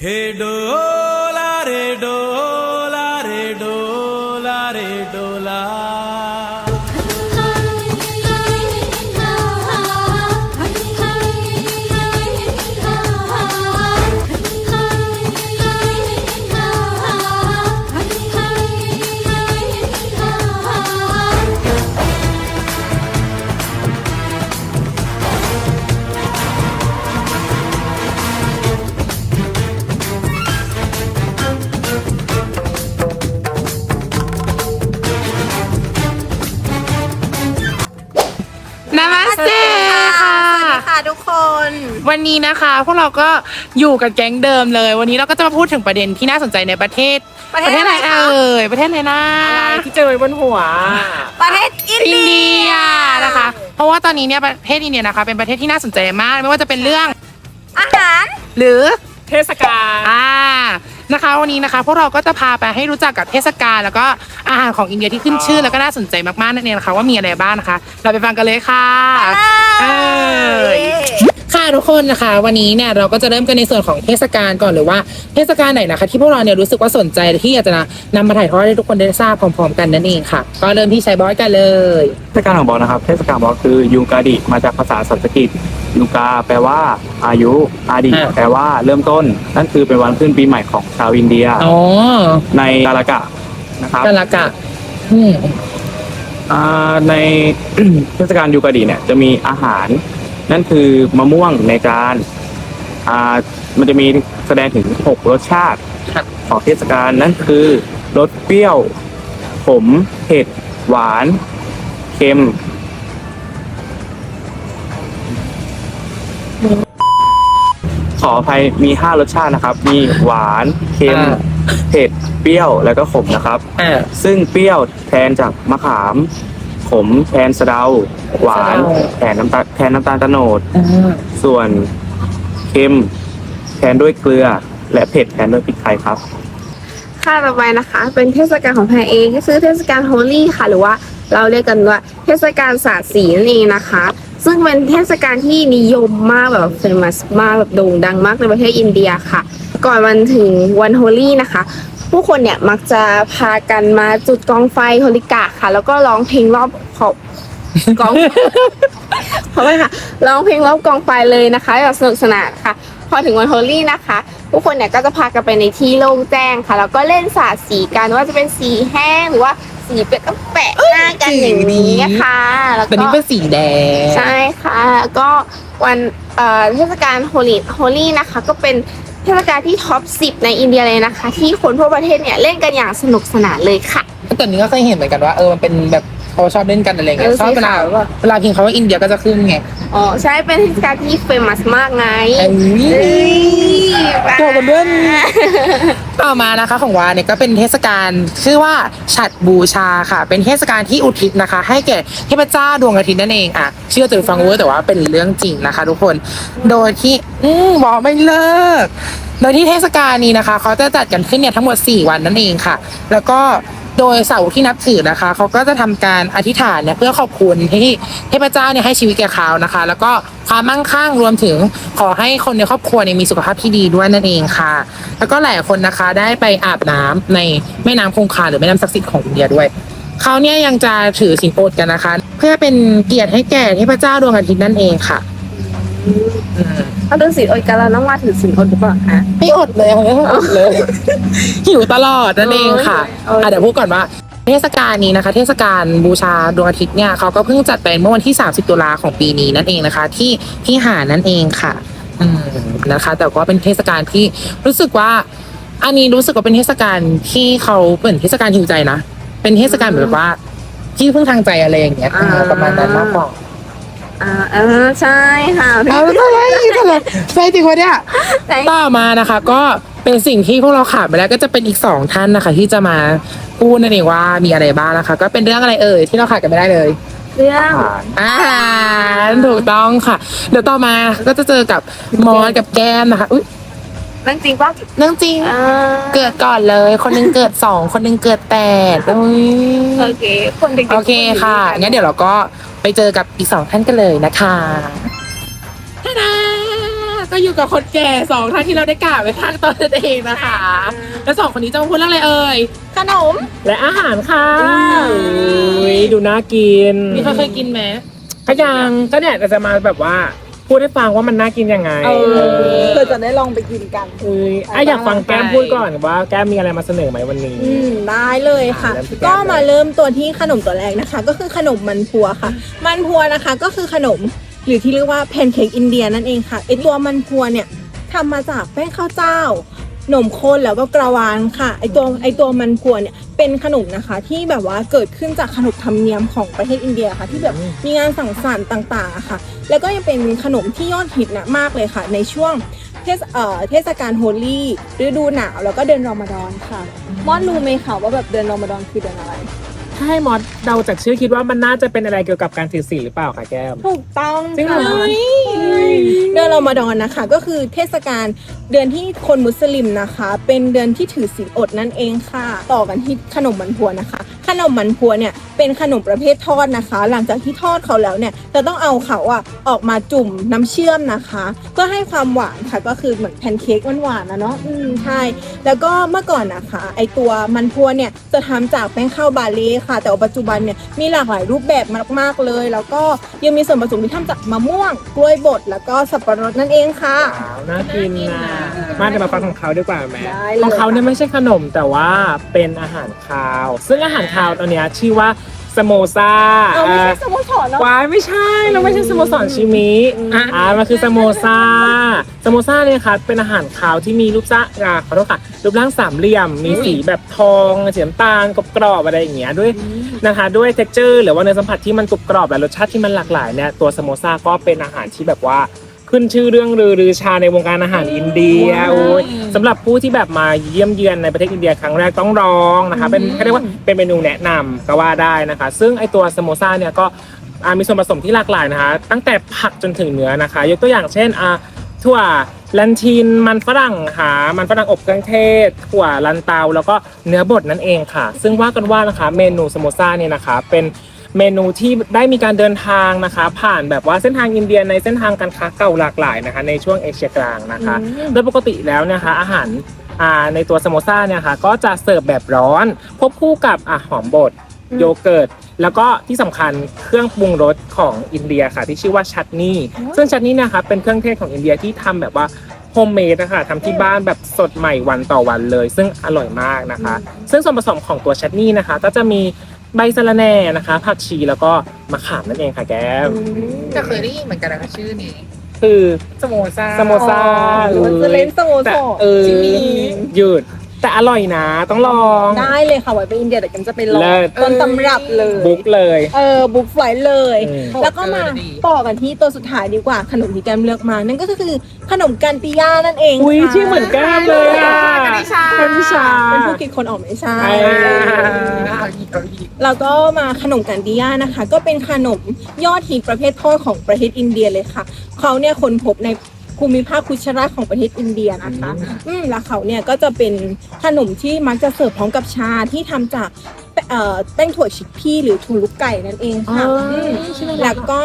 Hey, do. ทุกคน วันนี้นะคะพวกเราก็อยู่กับแก๊งเดิมเลย วันนี้เราก็จะมาพูดถึงประเด็นที่น่าสนใจในประเทศประเทศอะไรเอคะ่ยประเทศอะไรนะที่เจอบนหัว ประเทศอินอินเดีเดียยนะคะ เพราะว่าตอนนี้เนี่ยประเทศอินเดียนะคะ เป็นประเทศที่น่าสนใจมาก ไม่ว่าจะเป็นเรื่องอาหาร หรือเทศกาลอ่า นะคะ วันนี้นะคะพวกเราก็จะพาไปให้รู้จักกับเทศกาลแล้วก็อาหารของอินเดียที่ขึ้นชื่อแล้วก็น่าสนใจมากๆนั่นเองนะคะว่ามีอะไรบ้างนะคะ เราไปฟังกันเลยค่ะเอ้ย ค่ะทุกคนนะคะ วันนี้เนี่ยเราก็จะเริ่มกันในส่วนของเทศกาลก่อนหรือว่าเทศกาลไหนนะคะ ที่พวกเราเนี่ยรู้สึกว่าสนใจที่อยากจะนำมาถ่ายทอดให้ทุกคนได้ทราบพร้อมๆกันนั่นเองค่ะ ก็เริ่มที่ชายบอยกันเลยเทศกาลของบอลนะครับเทศกาลของบอลคือยูกาดิมาจากภาษาสันสกฤตยูกาแปลว่าอายุอาดิอ่าแปลว่าเริ่มต้น นั่นคือเป็นวันขึ้นปีใหม่ของชาวอินเดียอ๋อในกาลกะนะครับกาลกะอืมอ่าในเทศกาลยูกาดิเนี่ยจะมีอาหาร นั่นคือมะม่วงในจานอ่ามันจะมีแสดงถึงหกรสชาติครับของเทศกาลนั่นคือรสเปรี้ยว ขมเผ็ด หวาน เค็ม ขออภัยมีห้ารสชาตินะครับ มีหวาน เค็ม อ่า เผ็ด เปรี้ยว แล้วก็ขมนะครับ อ่าซึ่งเปรี้ยวแทนจากมะขาม ขมแทนสะเดา หวานสะเดาแทนน้ำตาลแทนน้ำตาลโตโนด อ่าส่วนเค็มแทนด้วยเกลือ และเผ็ดแทนด้วยพริกไทยครับ ค่ะต่อไปนะคะ เป็นเทศกาลของแพรเองก็คือเทศกาลโฮลี่ค่ะ หรือว่าเราเรียกกันว่าเทศกาลสาดสีนั่นเองนะคะ ซึ่งเป็นเทศกาลที่นิยมมากแบบเฟมัสมากแบบโด่งดังมากในประเทศอินเดียค่ะ ก่อนวันถึงวันโฮลี่นะคะ ผู้คนเนี่ยมักจะพากันมาจุดกองไฟโฮลิกะค่ะ แล้วก็ร้องเพลงรอบขอบกองขอโทษค่ะร้องเพลงรอบกองไฟเลยนะคะแบบสนุกสนานค่ะ พอถึงวันโฮลี่นะคะ ผู้คนเนี่ยก็จะพากันไปในที่โล่งแจ้งค่ะ แล้วก็เล่นสาดสีกันว่าจะเป็นสีแห้งหรือว่าสีเป็ดก็แปะหน้ากันอย่างนี้ค่ะ แล้วแต่ก็นี้เป็นสีแดง ใช่ค่ะแล้วก็วันเอ่อเทศกาลโฮลี่โฮลี่นะคะ ก็เป็น เทศกาลที่ท็อป 10 ในอินเดียเลยนะคะ ที่คนทั่วประเทศเนี่ยเล่นกันอย่างสนุกสนานเลยค่ะ แต่นี้ก็เคยเห็นเหมือนกันว่าเออมันเป็นแบบ เขาชอบเล่นกันอะไรเงี้ยเออชอบเวลาสีขาวอะเวลาพิงเขาว่าอินเดียก็จะขึ้นไงอ๋อใช่เป็นเทศกาลที่เฟมัสมากไงเอ้ยเอ้ยตัวมันเลื่อนต่อมานะคะของวาเนี่ยก็เป็นเทศกาลชื่อว่าฉัดบูชาค่ะ เป็นเทศกาลที่อุทิศนะคะ ให้แก่เทพเจ้าดวงอาทิตย์นั่นเองอะเชื่อจะฟังเวอร์แต่ว่าเป็นเรื่องจริงนะคะ ทุกคน โดยที่อืมบอกไม่เลิก โดยที่เทศกาลนี้นะคะ เขาจะจัดกันขึ้นเนี่ยทั้งหมด 4 วันนั่นเองค่ะ แล้วก็ โดยเสาที่นับถือนะคะเขาก็จะทำการอธิษฐานเนี่ยเพื่อขอบคุณที่เทพเจ้าเนี่ยให้ชีวิตแก่เขานะคะ แล้วก็ความมั่งคั่งรวมถึงขอให้คนในครอบครัวเนี่ยมีสุขภาพที่ดีด้วยนั่นเองค่ะ แล้วก็หลายคนนะคะได้ไปอาบน้ำในแม่น้ำคงคาหรือแม่น้ำศักดิ์สิทธิ์ของอินเดียด้วยเขาเนี่ยยังจะถือสินอดกันนะคะ เพื่อเป็นเกียรติให้แก่เทพเจ้าดวงอาทิตย์นั่นเองค่ะ อืมเขาถือศีลอดกันแล้วน้องว่าถือศีลอดหรือเปล่าคะ ไม่อดเลยค่ะไม่อดเลย หิวตลอดนั่นเองค่ะโอเค อะเดี๋ยวพูดก่อนว่า เทศกาลนี้นะคะ เทศกาลบูชาดวงอาทิตย์เนี่ยเขาก็เพิ่งจัดไปเมื่อวันที่ 30 ตุลาของปีนี้นั่นเองนะคะ ที่ที่หาดนั่นเองค่ะ อืมนะคะ แต่ก็เป็นเทศกาลที่รู้สึกว่า อันนี้รู้สึกว่าเป็นเทศกาลที่เขาเหมือนเทศกาลหิวใจนะเป็นเทศกาลแบบว่าที่พึ่งทางใจอะไรอย่างเงี้ยอ่าเออประมาณนั้นมากกว่า อ่าเออใช่ค่ะเอาไม่ใช่ใช่จริงวะเนี่ยใช่ ต่อมานะคะ ก็เป็นสิ่งที่พวกเราขาดไปแล้วก็จะเป็นอีกสองท่านนะคะ ที่จะมาพูดนั่นเองว่ามีอะไรบ้างนะคะ ก็เป็นเรื่องอะไรเอ่ยที่เราขาดกันไม่ได้เลย เรื่อง อาหารถูกต้องค่ะ เดี๋ยวต่อมาก็จะเจอกับมอสกับแก้มนะคะ อุ้ย เรื่องจริงป่ะเรื่องจริง อ่าเกิดก่อนเลย คนหนึงเกิดสองคนหนึงเกิดแปดอุ้ยโอเค คนเด็กๆโอเคค่ะงั้นเดี๋ยวเราก็ไปเจอกับอีกสองท่านกันเลยนะคะท่าดาก็อยู่กับคนแก่สองท่านที่เราได้กล่าวไปข้างต้นนั่นเองนะคะ แล้วสองคนนี้จะมาพูดเรื่องอะไรเอ่ย ขนม และอาหารค่ะอุ้ยดูน่ากินมีใครเคยกินไหม ก็ยังก็เนี่ยเราจะมาแบบว่า พูดให้ฟังว่ามันน่ากินยังไงเออเพื่อจะได้ลองไปกินกันเอ้ยอะอยากฟังแก้มพูดก่อนว่าแก้มมีอะไรมาเสนอไหมวันนี้ อืมได้เลยค่ะ อ่าเริ่มที่แก้มก็มาเริ่มตัวที่ขนมตัวแรกนะคะ ก็คือขนมมันพัวค่ะ มันพัวนะคะก็คือขนมหรือที่เรียกว่าแพนเค้กอินเดียนั่นเองค่ะไอตัวมันพัวเนี่ยทำมาจากแป้งข้าวเจ้านมข้นแล้วก็กระวานค่ะไอตัวไอตัวมันพัวเนี่ยเป็นขนมนะคะ ที่แบบว่าเกิดขึ้นจากขนบธรรมเนียมของประเทศอินเดียค่ะ ที่แบบมีงานสังสรรค์ต่างๆอะค่ะ แล้วก็ยังเป็นขนมที่ยอดฮิตนะมากเลยค่ะ ในช่วงเทศเอ่อเทศกาลโฮลี่ฤดูหนาวแล้วก็เดือนรอมฎอนค่ะมอนรู้ไหมคะว่าแบบเดือนรอมฎอนคือเดือนอะไร ถ้าให้มอสเดาจากชื่อคิดว่ามันน่าจะเป็นอะไรเกี่ยวกับการถือศีลหรือเปล่าคะแก้ม ถูกต้องจริงเหรอ ค่ะเดือนรอมฎอนนะคะ ก็คือเทศกาลเดือนที่คนมุสลิมนะคะ เป็นเดือนที่ถือศีลอดนั่นเองค่ะ ต่อกันที่ขนมมันพัวนะคะ ขนมมันพัวเนี่ยเป็นขนมประเภททอดนะคะ หลังจากที่ทอดเขาแล้วเนี่ยจะต้องเอาเขาอะออกมาจุ่มน้ำเชื่อมนะคะ เพื่อให้ความหวานค่ะก็คือเหมือนแพนเค้กหวานๆนะเนาะอืมใช่แล้วก็เมื่อก่อนนะคะ ไอตัวมันพัวเนี่ยจะทำจากแป้งข้าวบาเล่ค่ะ แต่ว่าปัจจุบันเนี่ยมีหลากหลายรูปแบบมากๆเลย แล้วก็ยังมีส่วนผสมที่ทำจากมะม่วงกล้วยบดแล้วก็สับปะรดนั่นเองค่ะน่ากินนะ มาเดี๋ยวมาฟังของเขาดีกว่าไหมได้เลย ของเขาเนี่ยไม่ใช่ขนมแต่ว่าเป็นอาหารคาว ซึ่งอาหารคาวตัวเนี้ยชื่อว่าสโมซาเอาไม่ใช่สโมสรเนาะ วายไม่ใช่เราไม่ใช่สโมสรชิมิอ่ามันคือสโมซาสโมซาเนี่ยค่ะเป็นอาหารคาวที่มีรูปร่างอ่าขอโทษค่ะรูปร่างสามเหลี่ยม มีสีแบบทองสีน้ำตาลกรอบๆอะไรอย่างเงี้ยด้วย นะคะด้วยเท็กเจอร์หรือว่าเนื้อสัมผัสที่มันกรุบกรอบและรสชาติที่มันหลากหลายเนี่ยตัวสโมซาก็เป็นอาหารที่แบบว่า ขึ้นชื่อเรื่องลือรือชาในวงการอาหารอินเดียโอ้ยสำหรับผู้ที่แบบมาเยี่ยมเยือนในประเทศอินเดียครั้งแรกต้องลองนะคะ เป็นเขาเรียกว่าเป็นเมนูแนะนำก็ว่าได้นะคะ ซึ่งไอตัวสโมซ่าเนี่ยก็อ่ามีส่วนผสมที่หลากหลายนะคะ ตั้งแต่ผักจนถึงเนื้อนะคะ ยกตัวอย่างเช่นอ่าถั่วลันทินมันฝรั่งค่ะมันฝรั่งอบเครื่องเทศถั่วลันเตาแล้วก็เนื้อบดนั่นเองค่ะ ซึ่งว่ากันว่านะคะเมนูสโมซ่าเนี่ยนะคะเป็น เมนูที่ได้มีการเดินทางนะคะ ผ่านแบบว่าเส้นทางอินเดียในเส้นทางการค้าเก่าหลากหลายนะคะ ในช่วงเอเชียกลางนะคะ โดยปกติแล้วนะคะ อาหารอ่าในตัวสโมซ่าเนี่ยค่ะก็จะเสิร์ฟแบบร้อนควบคู่กับอะหอมบดโยเกิร์ตแล้วก็ที่สำคัญเครื่องปรุงรสของอินเดียค่ะ ที่ชื่อว่าชัตนี่ซึ่งชัตนี่นะคะเป็นเครื่องเทศของอินเดียที่ทำแบบว่าโฮมเมดนะคะทำที่บ้านแบบสดใหม่วันต่อวันเลย ซึ่งอร่อยมากนะคะ ซึ่งส่วนผสมของตัวชัตนี่นะคะ ก็จะมี ใบสะระแหน่นะคะ ผักชีแล้วก็มะขามนั่นเองค่ะแก้มจะเคยได้ยินเหมือนกันนะคะชื่อนี้คือสโมซาสโมซาหรือว่าจะเล่นสโมสแต่รเออที่มีหยุดแต่อร่อยนะ ต้องลองได้เลยค่ะไว้ไปอินเดียเดี๋ยวกันจะไปลองเลิศต้นตำรับเลยบุ๊กเลย เออบุ๊กไฟล์เลยอืมแล้วก็มาต่อกันที่ตัวสุดท้ายดีกว่าขนมที่แกมเลือกมา นั่นก็คือขนมกันติยานั่นเองอุ้ยค่ะชื่อเหมือนแก้มเลยอะกันนิชากันนิชาเป็นผู้คิดคนออกไม่ใช่ อ่าเอาอีกเอาอีกแล้วก็มาขนมกันติยานะคะ ก็เป็นขนมยอดฮิตประเภททอดของประเทศอินเดียเลยค่ะ เขาเนี่ยค้นพบในภูมิภาคคุชราตของประเทศอินเดียนะคะ อืมแล้วเขาเนี่ยก็จะเป็นขนมที่มักจะเสิร์ฟพร้อมกับชาที่ทำจากเอ่อแป้งถั่วชิคพีหรือถั่วลูกไก่นั่นเองค่ะมแล้วก็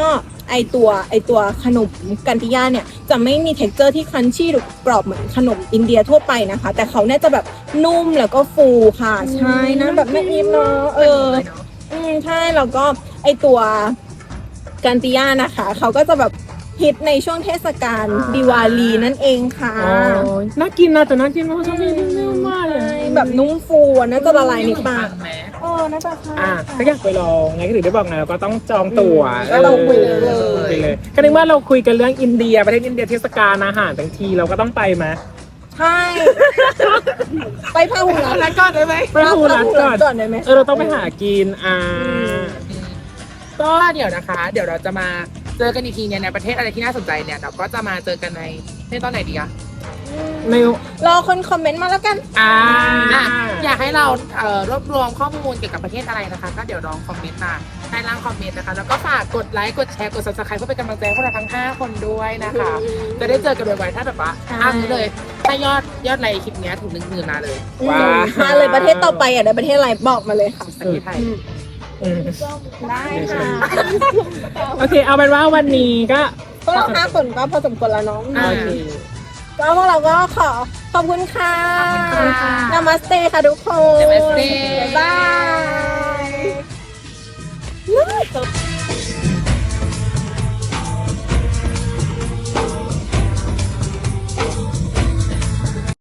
ไอตัวไอตัวขนมกันติยาเนี่ยจะไม่มีเท็กเจอร์ที่ครันชี่หรือกรอบเหมือนขนมอินเดียทั่วไปนะคะ แต่เขาเนี่ยจะแบบนุ่มแล้วก็ฟูค่ะ ใช่นะแบบไม่อิ่มเนาะเอออืมใช่แล้วก็ไอตัวกันติยานะคะ เขาก็จะแบบฮิตในช่วงเทศกาลดิวาลีนั่นเองค่ะอ๋อน่ากินนะแต่น่ากินมากชอบกินเนื้อมากเลยใช่ แบบนุ่มฟูอะน่าจะละลายในปากแหมเออน่าจะค่ะอะก็อยากไปลองไงก็ถึงได้บอกไงเราก็ต้องจองตั๋วก็เราคุยเลย ออคุยเลยก็นึกว่าเราคุยกันเรื่องอินเดียประเทศอินเดียเทศกาลอาหารทั้งทีเราก็ต้องไปไหมใช่ ไปพาหุรัตแล้วก่อนได้ไหมไปฮูรัตก่อน ก่อนได้ไหมเออเราต้องไปหากินอ่าก็เดี๋ยวนะคะ เดี๋ยวเราจะมาเจอกันอีกทีเนี่ยในประเทศอะไรที่น่าสนใจเนี่ยเราก็จะมาเจอกันในในตอนไหนดีอะ ในรอคนคอมเมนต์มาแล้วกัน อ่าอะอยากให้เราเอ่อรวบรวมข้อมูลเกี่ยวกับประเทศอะไรนะคะ ก็เดี๋ยวลองคอมเมนต์มาใต้ล่างคอมเมนต์นะคะ แล้วก็ฝากกดไลค์กดแชร์กด subscribe เพื่อเป็นกำลังใจให้พวกเราทั้ง 5 คนด้วยนะคะ จะได้เจอกันบ่อยๆถ้าแบบว่าใช่ อ้ามนี้เลยถ้ายอดยอดไลค์คลิปเนี้ยถึงหนึ่งหมื่นมาเลยว้าว มาเลยประเทศต่อไปอะในประเทศอะไรบอกมาเลยค่ะ ประเทศไทย อืมได้ค่ะโอเค เอาเป็นว่าวันนี้ก็พวกเราห้าคนก็พอสมควรแล้วเน้อง อ่า โอเค ก็พวกเราก็ขอขอบคุณค่ะนามัสเตย์ค่ะทุกคนบ๊ายบาย